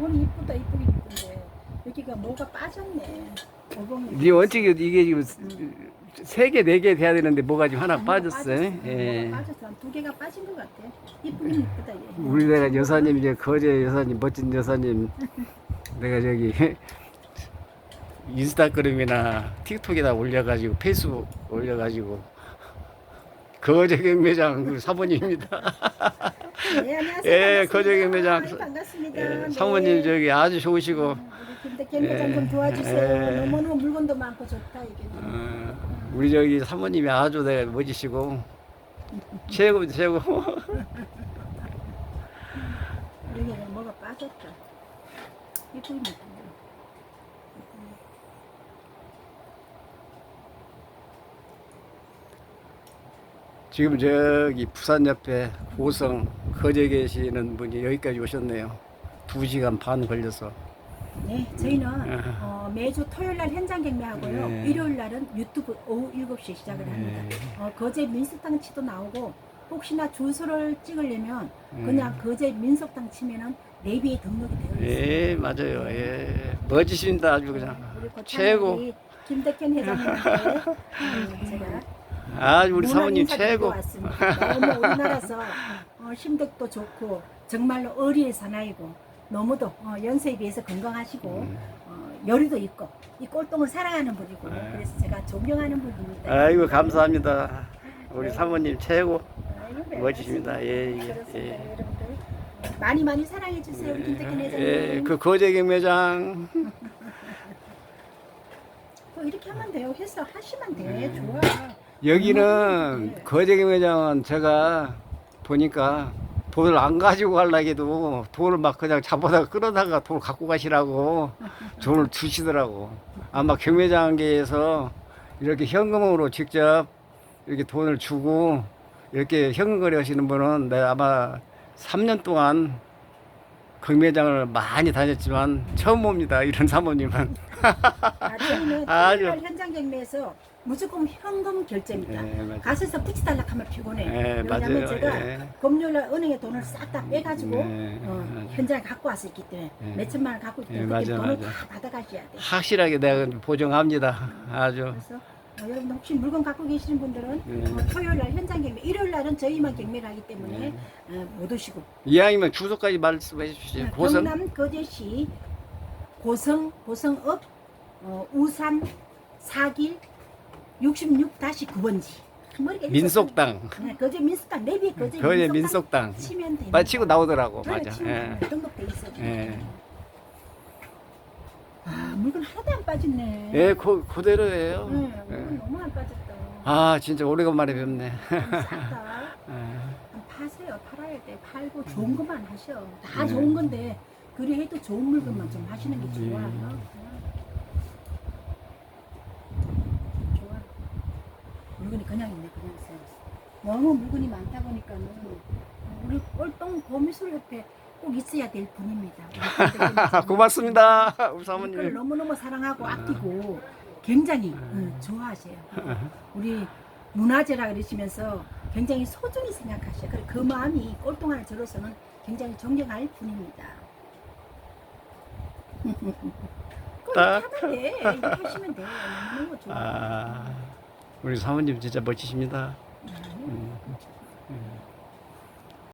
돈이 이쁘다 이쁘긴 이쁜데 여기가 뭐가 빠졌네. 오봉이. 네 원칙이 이게 지금 세 개, 네 개 돼야 되는데 뭐가 지금 하나 빠졌어 요. 예. 뭐가 빠졌어. 두 개가 빠진 것 같아. 이쁘긴 이쁘다 얘. 우리 내가 여사님 이제 거제 여사님 멋진 여사님 내가 저기 인스타그램이나 틱톡에다 올려가지고 페이스북 올려가지고 거제 경 매장 그 사모님입니다. 네, 안녕하세요. 예, 반갑습니다. 거제 경 매장 아이, 반갑습니다. 예, 네. 사모님 저기 아주 좋으시고 우리 김대 경매장 좀 예, 도와주세요. 예. 너무너무 물건도 많고 좋다 이게. 어, 우리 저기 사모님이 아주 내가 멋지시고 최고 최고. 여기 뭐가 빠졌다. 이쁘긴 이쁜데. 지금 저기 부산 옆에 고성 거제 계시는 분이 여기까지 오셨네요. 두 시간 반 걸려서. 네, 저희는 어, 매주 토요일 날 현장 경매하고요. 네. 일요일 날은 유튜브 오후 7시에 시작을 합니다. 네. 어, 거제 민속당 치도 나오고 혹시나 주소를 찍으려면 네. 그냥 거제 민속당 치면은 내비에 등록이 되어 있어요. 예, 맞아요. 예. 멋지십니다. 아주 그냥. 최고. 김덕현 회장님께 음, 제가 아주 우리 사모님 최고. 왔습니다. 너무 우리나라에서 어, 심덕도 좋고 정말로 어리의 사나이고 너무도 어, 연세에 비해서 건강하시고 음. 어, 여리도 있고 이 꼴통을 사랑하는 분이고 네. 그래서 제가 존경하는 분입니다. 아이고 감사합니다. 우리 사모님 최고. 아이고, 네, 멋지십니다. 예, 예, 그렇습니다, 예. 여러분들. 많이 많이 사랑해 주세요, 우리 김덕현 회장님. 예, 그 거제 경 매장. 또 이렇게 하면 돼요. 해서 하시면 돼. 네. 좋아. 여기는 네. 거제 경매장은 제가 보니까 돈을 안 가지고 가려고 돈을 막 그냥 잡아다가 끌어다가 돈을 갖고 가시라고 돈을 주시더라고. 아마 경매장계에서 이렇게 현금으로 직접 이렇게 돈을 주고 이렇게 현금거래 하시는 분은 내가 아마 3년 동안 경매장을 많이 다녔지만 처음 봅니다. 이런 사모님은. 아, 저희는 아주. 토요일 날 현장 경매에서 무조건 현금 결제입니다. 네, 맞아요. 가서서 붙이 달라 하면 피곤해. 네, 왜냐면 맞아요. 제가 예. 금요일 날 은행에 돈을 싹 다 빼가지고 네, 어, 맞아요. 현장에 갖고 왔었기 때문에 네. 몇 천만 원 갖고 있기 네, 때문에 그때 맞아요, 돈을 맞아요. 다 받아가셔야 돼. 확실하게 내가 보정합니다. 아주. 그래서 어, 여러분들 혹시 물건 갖고 계시는 분들은 네. 어, 토요일 날 현장 경매, 일요일 날은 저희만 경매를 하기 때문에 네. 어, 못 오시고 이왕이면 주소까지 말씀해 주시죠. 고성 경남 거제시 고성 고성읍 어, 우산 사길 66-9번지 민속당. 네, 거제 민속당 내비 거제 거제 민속당. 치면 됩니다. 마치고 나오더라고. 그래, 맞아. 예. 등록돼 있어요. 예. 아 물건 하나도 안 빠졌네. 예, 그, 그대로예요. 네, 예. 물건 너무 안 빠졌다. 아, 진짜 오래간만에 뵙네. 싸다. 예. 한 파세요. 팔아야 돼. 팔고 좋은 것만 하셔. 다 네. 좋은 건데 그래 해도 좋은 물건만 좀 하시는 게 좋아. 네. 어? 좋아. 물건이 그냥 있네. 그냥 있어. 너무 물건이 많다 보니까는 우리 꼴똥 고미술 협회 꼭 있어야 될 분입니다. 우리 고맙습니다. 우리 사모님. 너무너무 사랑하고 아끼고 굉장히 응, 좋아하세요. 우리 문화재라 그러시면서 굉장히 소중히 생각하셔요. 그 마음이 꼴통한 저로서는 굉장히 존경할 분입니다. 꼭 딱. 이렇게 하면 돼. 이렇게 하시면 돼. 너무너무 좋아. 아, 우리 사모님 진짜 멋지십니다. 음. 음.